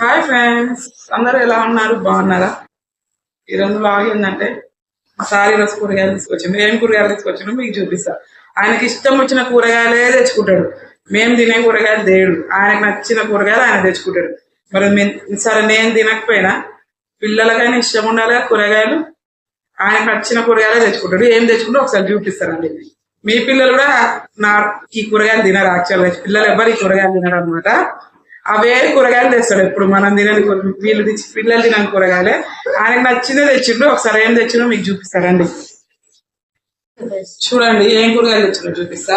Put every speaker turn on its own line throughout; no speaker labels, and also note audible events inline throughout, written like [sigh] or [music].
Hi friends అందరూ ఎలా ఉన్నారు? బాగున్నారా? ఈరోజు బ్లాగ్ ఏంటంటే మా సార్ ఈరోజు కూరగాయలు తీసుకొచ్చాము ఏం కూరగాయలు తీసుకొచ్చిండో మీకు చూపిస్తా. ఆయనకి ఇష్టం వచ్చిన కూరగాయలే తెచ్చుకుంటాడు. మేము తినే కూరగాయలు దేడు ఆయనకు నచ్చిన కూరగాయలు ఆయన తెచ్చుకుంటాడు. మరి మేము సరే నేను తినకపోయినా పిల్లలకైనా ఇష్టం ఉండాలి కూరగాయలు? ఆయనకు నచ్చిన కూరగాయలే తెచ్చుకుంటాడు. ఏం తెచ్చుకుంటే ఒకసారి చూపిస్తారండి మీ పిల్లలు కూడా నా ఈ కూరగాయలు తినరు యాక్చువల్గా పిల్లలు ఎవ్వరు ఈ కూరగాయలు తినరు అనమాట అవే కూరగాయలు తెస్తాడు ఇప్పుడు మనం తినని వీళ్ళు తెచ్చి పిల్లలు తినని కూరగాయలే. ఆయనకు నచ్చిందే తెచ్చిండు. ఒకసారి ఏం తెచ్చిండో మీకు చూపిస్తారండి చూడండి ఏం కూరగాయలు తెచ్చిండో చూపిస్తా.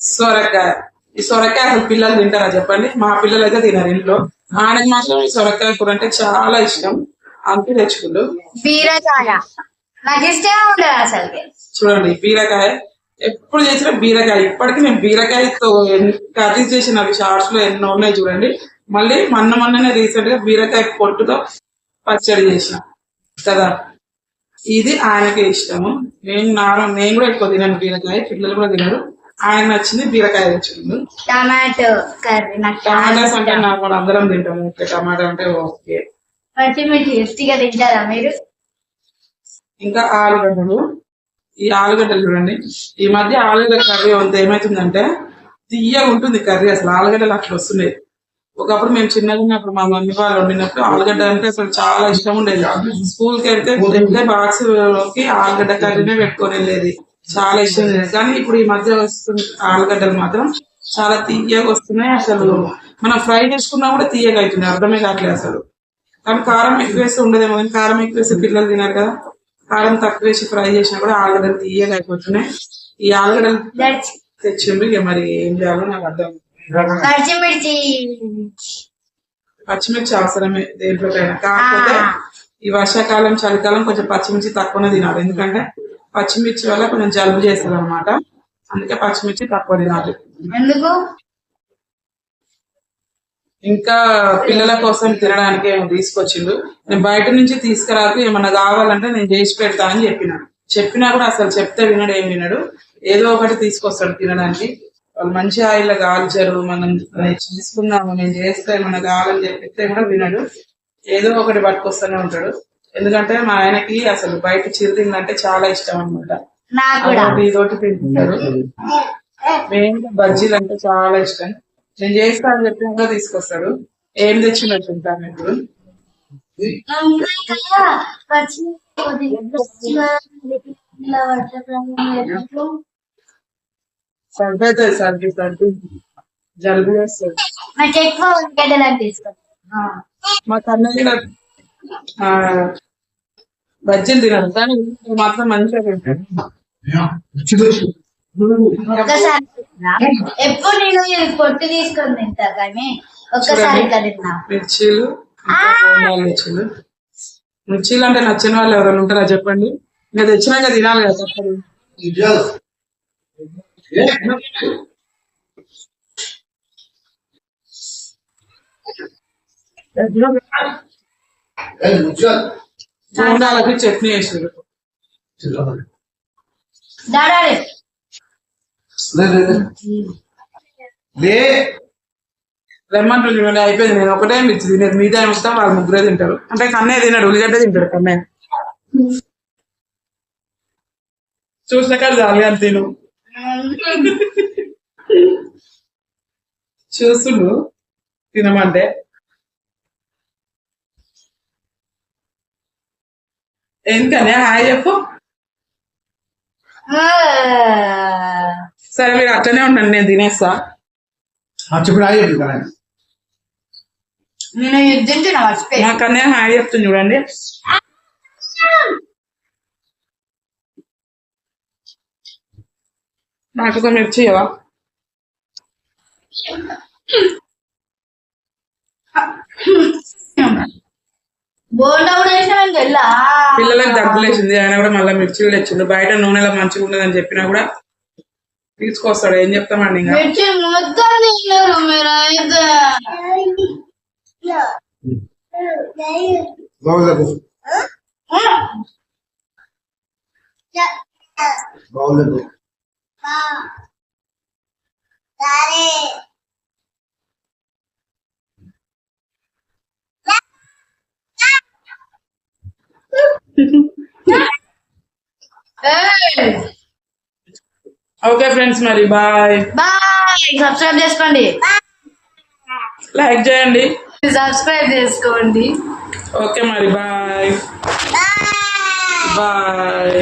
సొరకాయ. ఈ సొరకాయ అసలు పిల్లలు తింటారా చెప్పండి? మా పిల్లలు అయితే తినరు ఇంట్లో. ఆయనకు మాత్రం ఈ సొరకాయ కూర అంటే చాలా ఇష్టం. అందుకే తెచ్చుకుండు.
బీరకాయ. నాకు ఇష్టమే ఉండదు అసలు
చూడండి బీరకాయ. ఎప్పుడు చేసిన బీరకాయ ఇప్పటికీ నేను బీరకాయతో కర్రీ చేసిన షార్ట్స్లో ఎన్నో ఉన్నాయి చూడండి. మళ్ళీ మొన్న మొన్ననే రీసెంట్గా బీరకాయ పొట్టుతో పచ్చడి చేసిన. కదా? ఇది ఆయనకే ఇష్టము. నేను నా నేను కూడా ఎక్కువ తినను బీరకాయ పిల్లలు కూడా తినరు. ఆయనకు నచ్చింది బీరకాయ తెచ్చిండు
టమాటో కర్రీ
టమాటాస్ అంటే. నాకు కూడా అందరం తింటాము ఓకే టమాటా అంటే ఓకే.
పచ్చిమిర్చి టేస్టీగా తింటారా మీరు?
ఇంకా ఆలుగడ్డలు. ఈ ఆలుగడ్డలు చూడండి. ఈ మధ్య ఆలుగడ్డ కర్రీ వంత ఏమైతుందంటే తీయగా ఉంటుంది కర్రీ అసలు. ఆలుగడ్డలు అట్లా వస్తున్నాయి ఒకప్పుడు మేము చిన్నగా ఉన్నప్పుడు మా మమ్మీ వాళ్ళు వండినప్పుడు ఆలుగడ్డ అంటే అసలు చాలా ఇష్టం ఉండేది. స్కూల్కి వెళ్తే వెళ్తే బాక్స్లోకి ఆలుగడ్డ కర్రీనే పెట్టుకొని వెళ్ళేది. చాలా ఇష్టం కానీ ఇప్పుడు ఈ మధ్య వస్తుంది ఆలుగడ్డలు మాత్రం చాలా తీయగా వస్తున్నాయి. అసలు మనం ఫ్రై చేసుకున్నా కూడా తీయగా అవుతుంది అర్థమే కావట్లేదు అసలు. కానీ కారం ఎక్కువ వేస్తే ఉండదేమో. కానీ కారం ఎక్కువ వేస్తే పిల్లలు తినారు కదా. కారం తక్కువ వేసి ఫ్రై చేసినా కూడా ఆలుగడ్డలు తీయగా అయిపోతున్నాయి. ఈ ఆలుగడ్డలు తెచ్చిండ్రు. ఇక మరి ఏం చేయాలో నాకు అర్థం.
పచ్చిమిర్చి
పచ్చిమిర్చి అవసరమే దేంట్లోకైనా. కాకపోతే. ఈ వర్షాకాలం చలికాలం కొంచెం పచ్చిమిర్చి తక్కువనే తినాలి. ఎందుకంటే పచ్చిమిర్చి వల్ల కొంచెం జలుబు చేస్తుంది అనమాట అందుకే పచ్చిమిర్చి తక్కువ తినాలి.
ఎందుకు?
ఇంకా పిల్లల కోసం తినడానికి ఏమో తీసుకొచ్చిండు. నేను బయట నుంచి తీసుకురాకు ఏమన్నా కావాలంటే నేను చేసి పెడతా అని చెప్పిన. చెప్పినా కూడా అసలు చెప్తే వినడు ఏం వినడు. ఏదో ఒకటి తీసుకొస్తాడు తినడానికి. వాళ్ళు మంచి ఆయిల్ కాల్చారు మనం నేను తీసుకుందాము నేను చేస్తే ఏమన్నా కావాలని చెప్పితే కూడా వినడు. ఏదో ఒకటి పట్టుకొస్తూనే ఉంటాడు. ఎందుకంటే మా ఆయనకి అసలు బయట చిరుతిండి అంటే చాలా ఇష్టం అనమాట
నాకు కూడా.
అదొకటి ఇదొకటి తింటారు మెయిన్ బజ్జీలు అంటే చాలా ఇష్టం. నేను చేస్తా అని చెప్పి ఇంకా తీసుకొస్తాడు. ఏం తెచ్చిందో తింటాను ఇప్పుడు. సరిపోతుంది అవుతుంది సర్ది జలుబు చేస్తుంది.
నాకు ఎక్కువ
మా కన్నయ్య బజ్జీలు తినడు కానీ మాత్రం మంచిగా తింటాడు
ఒక్కసారి తిన్నా. [laughs] ఎప్పుడు నేను పొట్టు తీసుకొని తింటా కానీ ఇట్లా తిన్నా.
మిర్చీలు మిర్చీలు. మిర్చీలు అంటే నచ్చిన వాళ్ళు ఎవరైనా ఉంటారా చెప్పండి? ఇంకా తెచ్చినాక తినాలి కదా బోండాలకి చట్నీ వేసారు
లే
లెమన్ చూడండి అయిపోయింది నేను ఒకటే మిర్చి తినేది మీదే మొత్తం వాళ్ళు ముగ్గురే తింటారు అంటే కన్నయ్య తిన్నాడు ఉల్లిగడ్డ తింటాడు కన్నయ్య చూసిన కాదు చాలు అని తిను చూస్తుండు తినమంటే ఎందుకనే హాయ్ చెప్పు సరే మీరు అట్లనే ఉండండి నేను తినేస్తా.
చెప్పిన ఆగి కదా
నేను యుద్ధం తిన మర్చిపోయి
మా కన్నయ్య హాయ్ చెప్తుంది చూడండి. నాకు ఒక మిర్చి
వెళ్ళా.
పిల్లలకు దగ్గులేసింది ఆయన కూడా మళ్ళీ మిర్చి కూడా ఇచ్చిండు బయట నూనెలో మంచిగా ఉండదని చెప్పినా కూడా తీసుకొస్తాడు ఏం చెప్తామండి ఇంకా
మొత్తం తిన్నారు మీరు అయితే
బాగుంది Hey!
ఓకే ఫ్రెండ్స్ మరి బాయ్
బాయ్ సబ్స్క్రైబ్ చేసుకోండి.
లైక్ చేయండి.
సబ్స్క్రైబ్ చేసుకోండి.
ఓకే మరి బాయ్ బాయ్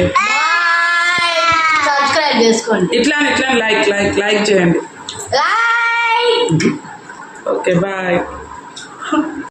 సబ్స్క్రైబ్ చేసుకోండి.
ఇట్లా ఇట్లా లైక్ లైక్ లైక్ చేయండి. Okay bye